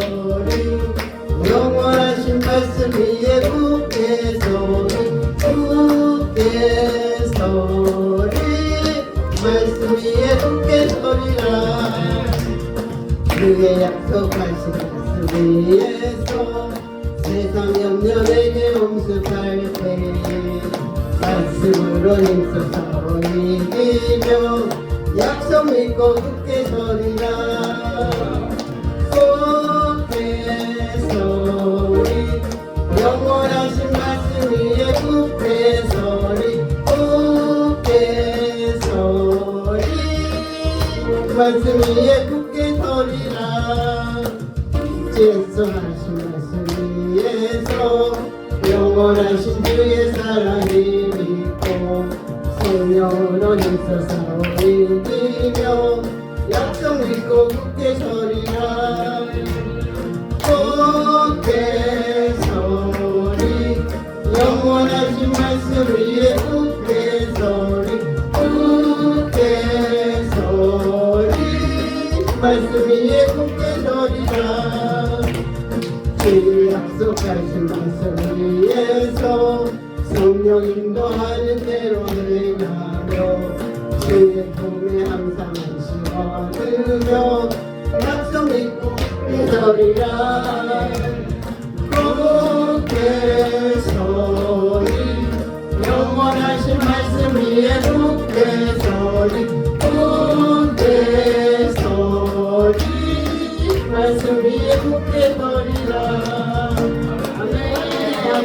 소리 영원하신 말씀 위에 굳게 소리 굳게 소리 말씀 위에 굳게 소리라. 그의 약속하신 말씀 위에서 세상 염려 내게 om습할 때 말씀으로 힘써서 이기며 약속 믿고 굳게 서리라 말씀 위에 굳게 서리라. 약속하신 말씀 위에서 영원하신 주의 사랑이 믿고 성령으로 힘써서 이기며 약속 믿고 굳게 서리라. 굳게 서리 영원하신 말씀 위 말씀 위에 굳게 서리라. 주의 약속하신 말씀 위에서 성령 인도하는 대로 행하며 주의 품에 항상 안식하며 약속 믿고 서리라. 굳게 서리 영원하신 말씀 위에 굳게 서리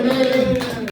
말